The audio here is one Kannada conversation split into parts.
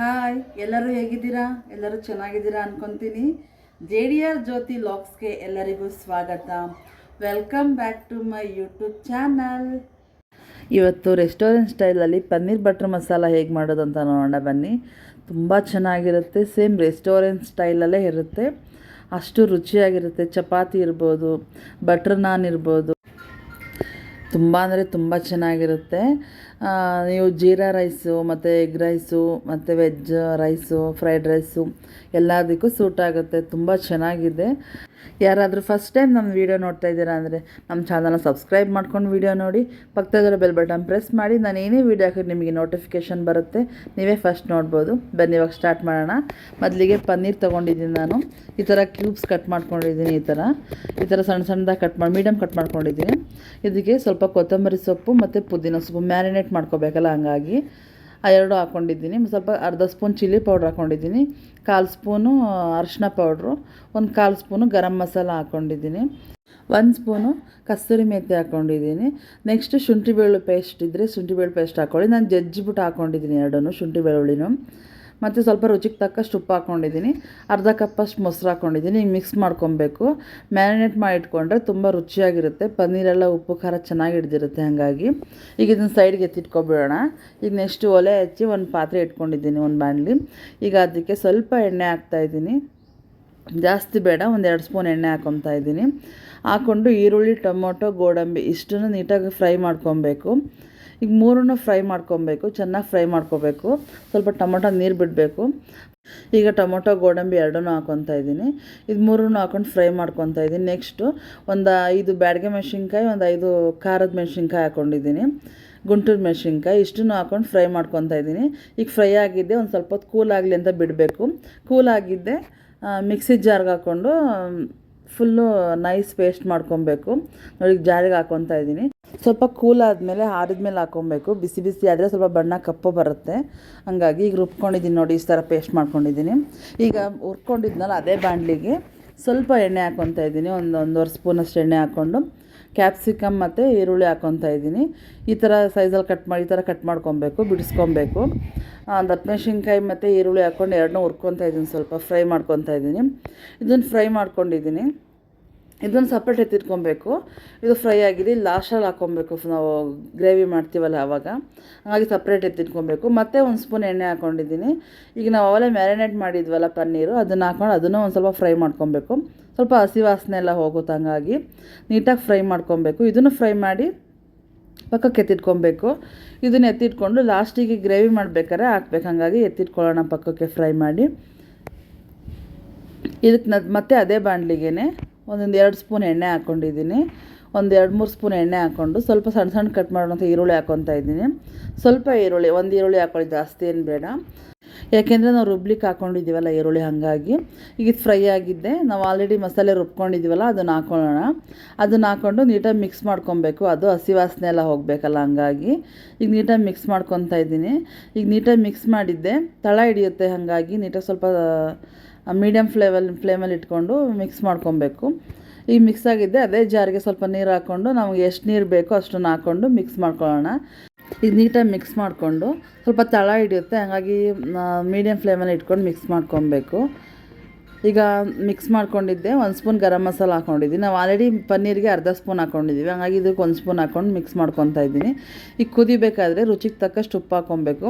ಹಾಯ್, ಎಲ್ಲರೂ ಹೇಗಿದ್ದೀರಾ? ಎಲ್ಲರೂ ಚೆನ್ನಾಗಿದ್ದೀರಾ ಅನ್ಕೊಂತೀನಿ. ಜೆ ಡಿ ಆರ್ ಜ್ಯೋತಿ ಲಾಕ್ಸ್ಗೆ ಎಲ್ಲರಿಗೂ ಸ್ವಾಗತ. Welcome back to my YouTube channel ಇವತ್ತು ರೆಸ್ಟೋರೆಂಟ್ ಸ್ಟೈಲಲ್ಲಿ ಪನ್ನೀರ್ ಬಟರ್ ಮಸಾಲ ಹೇಗೆ ಮಾಡೋದು ಅಂತ ನೋಡೋಣ ಬನ್ನಿ. ತುಂಬ ಚೆನ್ನಾಗಿರುತ್ತೆ ಸೇಮ್ ರೆಸ್ಟೋರೆಂಟ್ ಸ್ಟೈಲಲ್ಲೇ ಇರುತ್ತೆ. ಅಷ್ಟು ರುಚಿಯಾಗಿರುತ್ತೆ, ಚಪಾತಿ ಇರ್ಬೋದು ಬಟರ್ ನಾನ್ ಇರ್ಬೋದು. ತುಂಬ ಅಂದರೆ ತುಂಬ ಚೆನ್ನಾಗಿರುತ್ತೆ. ನೀವು ಜೀರಾ ರೈಸು, ಮತ್ತು ಎಗ್ ರೈಸು, ಮತ್ತು ವೆಜ್ ರೈಸು ಫ್ರೈಡ್ ರೈಸು ಎಲ್ಲದಕ್ಕೂ ಸೂಟ್ ಆಗುತ್ತೆ. ತುಂಬ ಚೆನ್ನಾಗಿದೆ. ಯಾರಾದರೂ ಫಸ್ಟ್ ಟೈಮ್ ನಮ್ಮ ವೀಡಿಯೋ ನೋಡ್ತಾ ಇದ್ದೀರಾ ಅಂದರೆ ನಮ್ಮ ಚಾನಲ್ನ ಸಬ್ಸ್ಕ್ರೈಬ್ ಮಾಡ್ಕೊಂಡು ವೀಡಿಯೋ ನೋಡಿ. ಪಕ್ಕದಲ್ಲಿರೋ ಬೆಲ್ ಬಟನ್ ಪ್ರೆಸ್ ಮಾಡಿ. ನಾನು ಏನೇ ವೀಡಿಯೋ ಹಾಕಿದ್ರೆ ನಿಮಗೆ ನೋಟಿಫಿಕೇಷನ್ ಬರುತ್ತೆ. ನೀವೇ ಫಸ್ಟ್ ನೋಡ್ಬೋದು. ಬನ್ನಿ, ಇವಾಗ ಸ್ಟಾರ್ಟ್ ಮಾಡೋಣ. ಮೊದಲಿಗೆ ಪನ್ನೀರ್ ತೊಗೊಂಡಿದ್ದೀನಿ ನಾನು. ಈ ಥರ ಕ್ಯೂಬ್ಸ್ ಕಟ್ ಮಾಡ್ಕೊಂಡಿದ್ದೀನಿ ಈ ಥರ ಈ ಥರ ಸಣ್ಣ ಸಣ್ಣದಾಗಿ ಕಟ್ ಮಾಡಿ ಮೀಡಿಯಮ್ ಕಟ್ ಮಾಡ್ಕೊಂಡಿದ್ದೀನಿ. ಇದಕ್ಕೆ ಸ್ವಲ್ಪ ಕೊತ್ತಂಬರಿ ಸೊಪ್ಪು ಮತ್ತು ಪುದೀನ ಸೊಪ್ಪು. ಮ್ಯಾರಿನೇಟ್ ಮಾಡ್ಕೋಬೇಕಲ್ಲ ಹಂಗಾಗಿ ಆ ಎರಡು ಹಾಕ್ಕೊಂಡಿದ್ದೀನಿ ಸ್ವಲ್ಪ ಅರ್ಧ ಸ್ಪೂನ್ ಚಿಲ್ಲಿ ಪೌಡ್ರ್ ಹಾಕ್ಕೊಂಡಿದ್ದೀನಿ ಕಾಲು ಸ್ಪೂನು ಅರಿಶಿನ ಪೌಡ್ರು, ಒಂದು ಕಾಲು ಸ್ಪೂನು ಗರಂ ಮಸಾಲ ಹಾಕ್ಕೊಂಡಿದ್ದೀನಿ ಒಂದು ಸ್ಪೂನು ಕಸ್ತೂರಿ ಮೆಂತ್ಯ ಹಾಕ್ಕೊಂಡಿದ್ದೀನಿ ನೆಕ್ಸ್ಟ್ ಶುಂಠಿ ಬೆಳ್ಳುಳ್ಳಿ ಪೇಸ್ಟ್ ಇದ್ದರೆ ಶುಂಠಿ ಬೆಳ್ಳುಳ್ಳಿ ಪೇಸ್ಟ್ ಹಾಕ್ಕೊಳ್ಳಿ ನಾನು ಜಜ್ಜಿಬಿಟ್ಟು ಹಾಕ್ಕೊಂಡಿದ್ದೀನಿ ಎರಡೂ ಶುಂಠಿ ಬೆಳ್ಳುಳ್ಳಿನೂ. ಮತ್ತು ಸ್ವಲ್ಪ ರುಚಿಗೆ ತಕ್ಕಷ್ಟು ಉಪ್ಪು ಹಾಕ್ಕೊಂಡಿದ್ದೀನಿ. ಅರ್ಧ ಕಪ್ಪಷ್ಟು ಮೊಸರು ಹಾಕ್ಕೊಂಡಿದ್ದೀನಿ. ಮಿಕ್ಸ್ ಮಾಡ್ಕೊಬೇಕು. ಮ್ಯಾರಿನೇಟ್ ಮಾಡಿ ಇಟ್ಕೊಂಡ್ರೆ ತುಂಬ ರುಚಿಯಾಗಿರುತ್ತೆ. ಪನ್ನೀರೆಲ್ಲ ಉಪ್ಪು, ಖಾರ ಚೆನ್ನಾಗಿ ಹಿಡ್ದಿರುತ್ತೆ ಹಾಗಾಗಿ. ಈಗ ಇದನ್ನು ಸೈಡ್ಗೆ ಎತ್ತಿಟ್ಕೊಬಿಡೋಣ. ಈಗ ನೆಕ್ಸ್ಟ್ ಒಲೆ ಹಚ್ಚಿ ಒಂದು ಪಾತ್ರೆ ಇಟ್ಕೊಂಡಿದ್ದೀನಿ ಒಂದು ಬಾಣಲಿ. ಈಗ ಅದಕ್ಕೆ ಸ್ವಲ್ಪ ಎಣ್ಣೆ ಹಾಕ್ತಾಯಿದ್ದೀನಿ ಜಾಸ್ತಿ ಬೇಡ, ಒಂದು ಎರಡು ಸ್ಪೂನ್ ಎಣ್ಣೆ ಹಾಕೊತಾ ಇದ್ದೀನಿ. ಹಾಕ್ಕೊಂಡು ಈರುಳ್ಳಿ, ಟೊಮೊಟೊ, ಗೋಡಂಬಿ ಇಷ್ಟನ್ನು ನೀಟಾಗಿ ಫ್ರೈ ಮಾಡ್ಕೊಬೇಕು. ಈಗ ಮೂರನ್ನು ಫ್ರೈ ಮಾಡ್ಕೊಬೇಕು, ಚೆನ್ನಾಗಿ ಫ್ರೈ ಮಾಡ್ಕೋಬೇಕು. ಸ್ವಲ್ಪ ಟೊಮೊಟೊ ನೀರು ಬಿಡಬೇಕು. ಈಗ ಟೊಮೊಟೊ, ಗೋಡಂಬಿ ಎರಡನ್ನೂ ಹಾಕೊತಾ ಇದ್ದೀನಿ. ಇದು ಮೂರನ್ನು ಹಾಕೊಂಡು ಫ್ರೈ ಮಾಡ್ಕೊತಾ ಇದ್ದೀನಿ. ನೆಕ್ಸ್ಟು ಒಂದು ಐದು ಬ್ಯಾಡಗೆ ಮೆಣಸಿನ್ಕಾಯಿ, ಒಂದು ಐದು ಖಾರದ ಮೆಣಸಿನ್ಕಾಯಿ ಹಾಕ್ಕೊಂಡಿದ್ದೀನಿ ಗುಂಟೂರು ಮೆಣಸಿನ್ಕಾಯಿ, ಇಷ್ಟನ್ನು ಹಾಕೊಂಡು ಫ್ರೈ ಮಾಡ್ಕೊತಾ ಇದ್ದೀನಿ. ಈಗ ಫ್ರೈ ಆಗಿದ್ದೆ, ಒಂದು ಸ್ವಲ್ಪ ಹೊತ್ತು ಕೂಲ್ ಆಗಲಿ ಅಂತ ಬಿಡಬೇಕು. ಕೂಲ್ ಆಗಿದ್ದೆ ಮಿಕ್ಸಿ ಜಾರ್ಗೆ ಹಾಕ್ಕೊಂಡು ಫುಲ್ಲು ನೈಸ್ ಪೇಸ್ಟ್ ಮಾಡ್ಕೊಬೇಕು. ನೋಡಿ ಜಾರಿಗೆ ಹಾಕ್ಕೊತಾ ಇದ್ದೀನಿ. ಸ್ವಲ್ಪ ಕೂಲ್ ಆದಮೇಲೆ ಆರಿದ್ಮೇಲೆ ಹಾಕ್ಕೊಬೇಕು ಬಿಸಿ ಬಿಸಿ ಆದರೆ ಸ್ವಲ್ಪ ಬಣ್ಣ ಕಪ್ಪು ಬರುತ್ತೆ. ಹಂಗಾಗಿ ಈಗ ರುಬ್ಕೊಂಡಿದ್ದೀನಿ ನೋಡಿ, ಈ ಥರ ಪೇಸ್ಟ್ ಮಾಡ್ಕೊಂಡಿದ್ದೀನಿ. ಈಗ ಹುರ್ಕೊಂಡಿದ್ನಲ್ಲ ಅದೇ ಬಾಣಲಿಗೆ, ಸ್ವಲ್ಪ ಎಣ್ಣೆ ಹಾಕ್ಕೊತಾ ಇದ್ದೀನಿ. ಒಂದು ಒಂದೂವರೆ ಸ್ಪೂನಷ್ಟು ಎಣ್ಣೆ ಹಾಕ್ಕೊಂಡು ಕ್ಯಾಪ್ಸಿಕಮ್ ಮತ್ತು ಈರುಳ್ಳಿ ಹಾಕ್ಕೊತಾ ಇದ್ದೀನಿ. ಈ ಥರ ಸೈಜಲ್ಲಿ ಕಟ್ ಮಾಡಿ, ಈ ಥರ ಕಟ್ ಮಾಡ್ಕೊಬೇಕು, ಬಿಡಿಸ್ಕೊಬೇಕು. ದಪ್ಪಮೆಣ್ಸಿನ್ಕಾಯಿ ಮತ್ತು ಈರುಳ್ಳಿ ಹಾಕ್ಕೊಂಡು ಎರಡನ್ನೂ ಹುರ್ಕೊತಾ ಇದ್ದೀನಿ ಸ್ವಲ್ಪ ಫ್ರೈ ಮಾಡ್ಕೊತಾ ಇದ್ದೀನಿ. ಇದನ್ನು ಫ್ರೈ ಮಾಡ್ಕೊಂಡಿದ್ದೀನಿ. ಇದನ್ನು ಸಪ್ರೇಟ್ ಎತ್ತಿಟ್ಕೊಬೇಕು ಇದು ಫ್ರೈ ಆಗಿದೆ ಲಾಸ್ಟಲ್ಲಿ ಹಾಕ್ಕೊಬೇಕು ನಾವು ಗ್ರೇವಿ ಮಾಡ್ತೀವಲ್ಲ ಆವಾಗ ಹಾಗಾಗಿ ಸಪ್ರೇಟ್ ಎತ್ತಿಟ್ಕೊಬೇಕು ಮತ್ತು ಒಂದು ಸ್ಪೂನ್ ಎಣ್ಣೆ ಹಾಕ್ಕೊಂಡಿದ್ದೀನಿ ಈಗ ನಾವು ಅವಲೇ ಮ್ಯಾರಿನೇಟ್ ಮಾಡಿದ್ವಲ್ಲ ಪನ್ನೀರು, ಅದನ್ನು ಹಾಕ್ಕೊಂಡು ಅದನ್ನು ಒಂದು ಸ್ವಲ್ಪ ಫ್ರೈ ಮಾಡ್ಕೊಬೇಕು. ಸ್ವಲ್ಪ ಹಸಿ ವಾಸನೆ ಎಲ್ಲ ಹೋಗುತ್ತೆ ಹಂಗಾಗಿ. ನೀಟಾಗಿ ಫ್ರೈ ಮಾಡ್ಕೊಬೇಕು. ಇದನ್ನು ಫ್ರೈ ಮಾಡಿ ಪಕ್ಕಕ್ಕೆ ಎತ್ತಿಟ್ಕೊಬೇಕು. ಇದನ್ನು ಎತ್ತಿಟ್ಕೊಂಡು ಲಾಸ್ಟಿಗೆ ಗ್ರೇವಿ ಮಾಡಬೇಕಾದ್ರೆ ಹಾಕ್ಬೇಕು. ಹಾಗಾಗಿ ಎತ್ತಿಟ್ಕೊಳ್ಳೋಣ ಪಕ್ಕಕ್ಕೆ ಫ್ರೈ ಮಾಡಿ. ಇದಕ್ಕೆ ಮತ್ತೆ ಅದೇ ಬಾಣಲಿಗೆ ಒಂದೊಂದು ಎರಡು ಸ್ಪೂನ್ ಎಣ್ಣೆ ಹಾಕ್ಕೊಂಡಿದ್ದೀನಿ. ಒಂದು ಎರಡು ಮೂರು ಸ್ಪೂನ್ ಎಣ್ಣೆ ಹಾಕ್ಕೊಂಡು ಸ್ವಲ್ಪ ಸಣ್ಣ ಸಣ್ಣ ಕಟ್ ಮಾಡೋಂಥ ಈರುಳ್ಳಿ ಹಾಕ್ಕೊತಾ ಇದ್ದೀನಿ. ಸ್ವಲ್ಪ ಈರುಳ್ಳಿ, ಒಂದು ಈರುಳ್ಳಿ ಹಾಕ್ಕೊಳ್ಳಿ ಜಾಸ್ತಿ ಏನು ಬೇಡ. ಯಾಕೆಂದರೆ ನಾವು ರುಬ್ಲಿಕ್ಕೆ ಹಾಕ್ಕೊಂಡಿದ್ದೀವಲ್ಲ ಈರುಳ್ಳಿ ಹಾಗಾಗಿ. ಈಗ ಇದು ಫ್ರೈ ಆಗಿದ್ದೆ. ನಾವು ಆಲ್ರೆಡಿ ಮಸಾಲೆ ರುಬ್ಕೊಂಡಿದ್ದೀವಲ್ಲ, ಅದನ್ನು ಹಾಕ್ಕೊಳ್ಳೋಣ ಅದನ್ನು ಹಾಕ್ಕೊಂಡು ನೀಟಾಗಿ ಮಿಕ್ಸ್ ಮಾಡ್ಕೊಬೇಕು. ಅದು ಹಸಿ ವಾಸನೆ ಎಲ್ಲ ಹೋಗಬೇಕಲ್ಲ ಹಂಗಾಗಿ. ಈಗ ನೀಟಾಗಿ ಮಿಕ್ಸ್ ಮಾಡ್ಕೊತಾ ಇದ್ದೀನಿ. ಈಗ ನೀಟಾಗಿ ಮಿಕ್ಸ್ ಮಾಡಿದ್ದೆ. ತಳ ಹಿಡಿಯುತ್ತೆ ಹಾಗಾಗಿ. ನೀಟಾಗಿ ಸ್ವಲ್ಪ ಮೀಡಿಯಮ್ ಫ್ಲೇವಲ್ ಫ್ಲೇಮಲ್ಲಿ ಇಟ್ಕೊಂಡು ಮಿಕ್ಸ್ ಮಾಡ್ಕೊಬೇಕು. ಈಗ ಮಿಕ್ಸ್ ಆಗಿದ್ದೆ ಅದೇ ಜಾರಿಗೆ ಸ್ವಲ್ಪ ನೀರು ಹಾಕ್ಕೊಂಡು ನಮಗೆ ಎಷ್ಟು ನೀರು ಬೇಕೋ ಅಷ್ಟನ್ನು ಹಾಕ್ಕೊಂಡು ಮಿಕ್ಸ್ ಮಾಡ್ಕೊಳ್ಳೋಣ. ಇದು ನೀಟಾಗಿ ಮಿಕ್ಸ್ ಮಾಡಿಕೊಂಡು ಸ್ವಲ್ಪ ತಳ ಹಿಡಿಯುತ್ತೆ, ಹಾಗಾಗಿ ಮೀಡಿಯಮ್ ಫ್ಲೇಮಲ್ಲಿ ಇಟ್ಕೊಂಡು ಮಿಕ್ಸ್ ಮಾಡ್ಕೊಬೇಕು. ಈಗ ಮಿಕ್ಸ್ ಮಾಡ್ಕೊಂಡಿದ್ದೆ, ಒಂದು ಸ್ಪೂನ್ ಗರಂ ಮಸಾಲ ಹಾಕ್ಕೊಂಡಿದ್ದೀನಿ ನಾವು ಆಲ್ರೆಡಿ ಪನ್ನೀರಿಗೆ ಅರ್ಧ ಸ್ಪೂನ್ ಹಾಕ್ಕೊಂಡಿದ್ದೀವಿ ಹಾಗಾಗಿ ಇದಕ್ಕೆ ಒಂದು ಸ್ಪೂನ್ ಹಾಕ್ಕೊಂಡು ಮಿಕ್ಸ್ ಮಾಡ್ಕೊತಾ ಇದ್ದೀನಿ. ಈಗ ಕುದಿಬೇಕಾದ್ರೆ ರುಚಿಗೆ ತಕ್ಕಷ್ಟು ಉಪ್ಪು ಹಾಕ್ಕೊಬೇಕು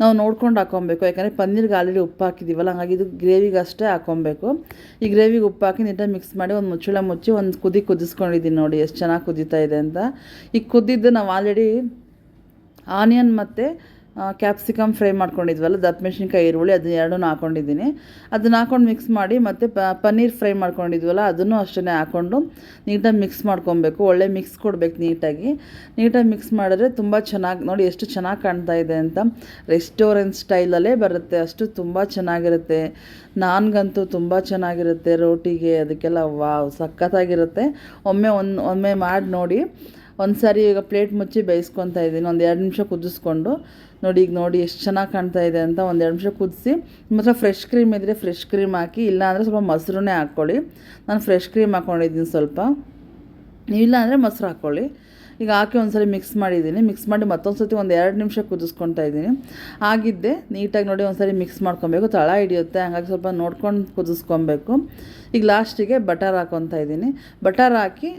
ನಾವು ನೋಡ್ಕೊಂಡು ಹಾಕ್ಕೊಬೇಕು ಯಾಕಂದರೆ ಪನ್ನೀರ್ಗೆ ಆಲ್ರೆಡಿ ಉಪ್ಪು ಹಾಕಿದ್ದೀವಲ್ಲ ಹಾಗಾಗಿ ಇದು ಗ್ರೇವಿಗೆ ಅಷ್ಟೇ ಹಾಕ್ಕೊಬೇಕು ಈ ಗ್ರೇವಿಗೆ ಉಪ್ಪು ಹಾಕಿ ನೀಟಾಗಿ ಮಿಕ್ಸ್ ಮಾಡಿ ಒಂದು ಮುಚ್ಚಳ ಮುಚ್ಚಿ ಒಂದು ಕುದಿ ಕುದಿಸ್ಕೊಂಡಿದ್ದೀನಿ ನೋಡಿ ಎಷ್ಟು ಚೆನ್ನಾಗಿ ಕುದೀತಾ ಇದೆ ಅಂತ. ಈಗ ಕುದ್ದಿದ್ದು ನಾವು ಆಲ್ರೆಡಿ ಆನಿಯನ್ ಮತ್ತು ಕ್ಯಾಪ್ಸಿಕಮ್ ಫ್ರೈ ಮಾಡ್ಕೊಂಡಿದ್ವಲ್ಲ ದಪ್ಪ ಮೆಣಸಿನ್ಕಾಯಿ ಈರುಳ್ಳಿ, ಅದನ್ನ ಎರಡೂ ಹಾಕ್ಕೊಂಡಿದ್ದೀನಿ ಅದನ್ನ ಹಾಕ್ಕೊಂಡು ಮಿಕ್ಸ್ ಮಾಡಿ ಮತ್ತು ಪನ್ನೀರ್ ಫ್ರೈ ಮಾಡ್ಕೊಂಡಿದ್ವಲ್ಲ, ಅದನ್ನು ಅಷ್ಟೇ ಹಾಕ್ಕೊಂಡು ನೀಟಾಗಿ ಮಿಕ್ಸ್ ಮಾಡ್ಕೊಬೇಕು. ಒಳ್ಳೆ ಮಿಕ್ಸ್ ಕೊಡಬೇಕು ನೀಟಾಗಿ. ನೀಟಾಗಿ ಮಿಕ್ಸ್ ಮಾಡಿದ್ರೆ ತುಂಬ ಚೆನ್ನಾಗಿ, ನೋಡಿ ಎಷ್ಟು ಚೆನ್ನಾಗಿ ಕಾಣ್ತಾ ಇದೆ ಅಂತ. ರೆಸ್ಟೋರೆಂಟ್ ಸ್ಟೈಲಲ್ಲೇ ಬರುತ್ತೆ, ಅಷ್ಟು ತುಂಬ ಚೆನ್ನಾಗಿರುತ್ತೆ. ನಾನ್ಗಂತೂ ತುಂಬ ಚೆನ್ನಾಗಿರುತ್ತೆ ರೋಟಿಗೆ, ಅದಕ್ಕೆಲ್ಲ ವಾ ಸಖತ್ತಾಗಿರುತ್ತೆ. ಒಮ್ಮೆ ಒಂದು, ಒಮ್ಮೆ ಮಾಡಿ ನೋಡಿ. ಒಂದು ಸಾರಿ ಈಗ ಪ್ಲೇಟ್ ಮುಚ್ಚಿ ಬೇಯಿಸ್ಕೊತಾ ಇದ್ದೀನಿ. ಒಂದು ಎರಡು ನಿಮಿಷ ಕುದಿಸ್ಕೊಂಡು. ನೋಡಿ, ಈಗ ನೋಡಿ ಎಷ್ಟು ಚೆನ್ನಾಗಿ ಕಾಣ್ತಾ ಇದೆ ಅಂತ ಒಂದು ಎರಡು ನಿಮಿಷ ಕುದಿಸಿ. ನಿಮ್ಮ ಫ್ರೆಶ್ ಕ್ರೀಮ್ ಇದ್ದರೆ ಫ್ರೆಶ್ ಕ್ರೀಮ್ ಹಾಕಿ, ಇಲ್ಲಾಂದರೆ ಸ್ವಲ್ಪ ಮೊಸರನ್ನೇ ಹಾಕ್ಕೊಳ್ಳಿ. ನಾನು ಫ್ರೆಶ್ ಕ್ರೀಮ್ ಹಾಕ್ಕೊಂಡಿದ್ದೀನಿ ಸ್ವಲ್ಪ. ಇಲ್ಲ ಅಂದರೆ ಮೊಸರು ಹಾಕ್ಕೊಳ್ಳಿ. ಈಗ ಹಾಕಿ ಒಂದ್ಸರಿ ಮಿಕ್ಸ್ ಮಾಡಿದ್ದೀನಿ. ಮಿಕ್ಸ್ ಮಾಡಿ ಮತ್ತೊಂದು ಸರ್ತಿ ಒಂದು ಎರಡು ನಿಮಿಷ ಕುದಿಸ್ಕೊತಾ ಇದ್ದೀನಿ. ಆಗಿದ್ದೆ, ನೀಟಾಗಿ ನೋಡಿ ಒಂದ್ಸರಿ ಮಿಕ್ಸ್ ಮಾಡ್ಕೊಬೇಕು. ತಳ ಹಿಡಿಯುತ್ತೆ, ಹಂಗಾಗಿ ಸ್ವಲ್ಪ ನೋಡ್ಕೊಂಡು ಕುದಿಸ್ಕೊಬೇಕು. ಈಗ ಲಾಸ್ಟಿಗೆ ಬಟರ್ ಹಾಕೊತಾ ಇದ್ದೀನಿ. ಬಟರ್ ಹಾಕಿ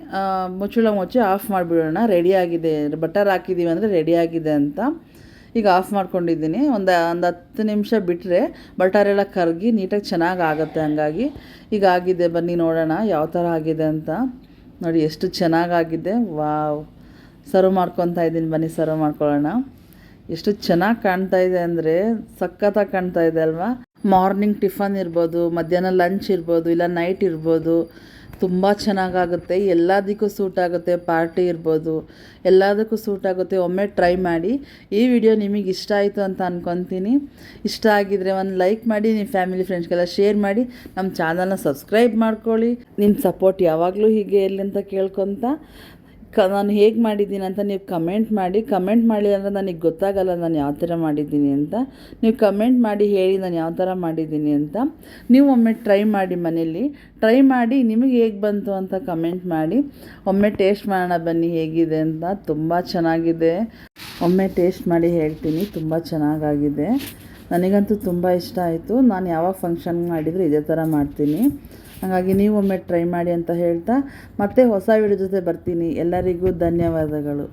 ಮುಚ್ಚಳ ಮುಚ್ಚಿ ಆಫ್ ಮಾಡಿಬಿಡೋಣ. ರೆಡಿಯಾಗಿದೆ ಬಟರ್ ಹಾಕಿದ್ದೀವಿ ಅಂದರೆ ರೆಡಿಯಾಗಿದೆ ಅಂತ. ಈಗ ಆಫ್ ಮಾಡ್ಕೊಂಡಿದ್ದೀನಿ. ಒಂದು ಒಂದು ಹತ್ತು ನಿಮಿಷ ಬಿಟ್ಟರೆ ಬಟರ್ ಎಲ್ಲ ಕರಗಿ ನೀಟಾಗಿ ಚೆನ್ನಾಗಿ ಆಗುತ್ತೆ ಹಂಗಾಗಿ. ಈಗ ಆಗಿದೆ, ಬನ್ನಿ ನೋಡೋಣ ಯಾವ ಥರ ಆಗಿದೆ ಅಂತ. ನೋಡಿ ಎಷ್ಟು ಚೆನ್ನಾಗಾಗಿದೆ ವಾವ್. ಸರ್ವ್ ಮಾಡ್ಕೊತಾ ಇದ್ದೀನಿ, ಬನ್ನಿ ಸರ್ವ್ ಮಾಡ್ಕೊಳ್ಳೋಣ. ಎಷ್ಟು ಚೆನ್ನಾಗಿ ಕಾಣ್ತಾ ಇದೆ ಅಂದರೆ ಸಖತ್ತಾಗಿ ಕಾಣ್ತಾ ಇದೆ ಅಲ್ವಾ? ಮಾರ್ನಿಂಗ್ ಟಿಫನ್ ಇರ್ಬೋದು, ಮಧ್ಯಾಹ್ನ ಲಂಚ್ ಇರ್ಬೋದು, ಇಲ್ಲ ನೈಟ್ ಇರ್ಬೋದು, ತುಂಬ ಚೆನ್ನಾಗಾಗುತ್ತೆ. ಎಲ್ಲದಕ್ಕೂ ಸೂಟ್ ಆಗುತ್ತೆ ಪಾರ್ಟಿ ಇರ್ಬೋದು, ಎಲ್ಲದಕ್ಕೂ ಸೂಟ್ ಆಗುತ್ತೆ. ಒಮ್ಮೆ ಟ್ರೈ ಮಾಡಿ. ಈ ವಿಡಿಯೋ ನಿಮಗೆ ಇಷ್ಟ ಆಯಿತು ಅಂತ ಅಂದ್ಕೊತೀನಿ ಇಷ್ಟ ಆಗಿದ್ರೆ ಒಂದು ಲೈಕ್ ಮಾಡಿ ನಿಮ್ಮ ಫ್ಯಾಮಿಲಿ ಫ್ರೆಂಡ್ಸ್ಗೆಲ್ಲ ಶೇರ್ ಮಾಡಿ ನಮ್ಮ ಚಾನಲ್ನ ಸಬ್ಸ್ಕ್ರೈಬ್ ಮಾಡ್ಕೊಳ್ಳಿ. ನಿಮ್ಮ ಸಪೋರ್ಟ್ ಯಾವಾಗಲೂ ಹೀಗೆ ಇರಲಿ ಅಂತ ಕೇಳ್ಕೊತ. ಕ, ನಾನು ಹೇಗೆ ಮಾಡಿದ್ದೀನಿ ಅಂತ ನೀವು ಕಮೆಂಟ್ ಮಾಡಿ. ಕಮೆಂಟ್ ಮಾಡಿ ಅಂದರೆ ನನಗೆ ಗೊತ್ತಾಗಲ್ಲ ನಾನು ಯಾವ ಥರ ಮಾಡಿದ್ದೀನಿ ಅಂತ. ನೀವು ಕಮೆಂಟ್ ಮಾಡಿ ಹೇಳಿ ನಾನು ಯಾವ ಥರ ಮಾಡಿದ್ದೀನಿ ಅಂತ. ನೀವು ಒಮ್ಮೆ ಟ್ರೈ ಮಾಡಿ ಮನೇಲಿ. ಟ್ರೈ ಮಾಡಿ ನಿಮಗೆ ಹೇಗೆ ಬಂತು ಅಂತ ಕಮೆಂಟ್ ಮಾಡಿ. ಒಮ್ಮೆ ಟೇಸ್ಟ್ ಮಾಡೋಣ ಬನ್ನಿ ಹೇಗಿದೆ ಅಂತ. ತುಂಬ ಚೆನ್ನಾಗಿದೆ. ಒಮ್ಮೆ ಟೇಸ್ಟ್ ಮಾಡಿ ಹೇಳ್ತೀನಿ. ತುಂಬ ಚೆನ್ನಾಗಾಗಿದೆ. ನನಗಂತೂ ತುಂಬ ಇಷ್ಟ ಆಯಿತು. ನಾನು ಯಾವಾಗ ಫಂಕ್ಷನ್ ಮಾಡಿದರೆ ಇದೇ ಥರ ಮಾಡ್ತೀನಿ. ಹಾಗಾಗಿ ನೀವು ಒಮ್ಮೆ ಟ್ರೈ ಮಾಡಿ ಅಂತ ಹೇಳ್ತಾ ಮತ್ತೆ ಹೊಸ ವಿಡಿಯೋ ಜೊತೆ ಬರ್ತೀನಿ. ಎಲ್ಲರಿಗೂ ಧನ್ಯವಾದಗಳು.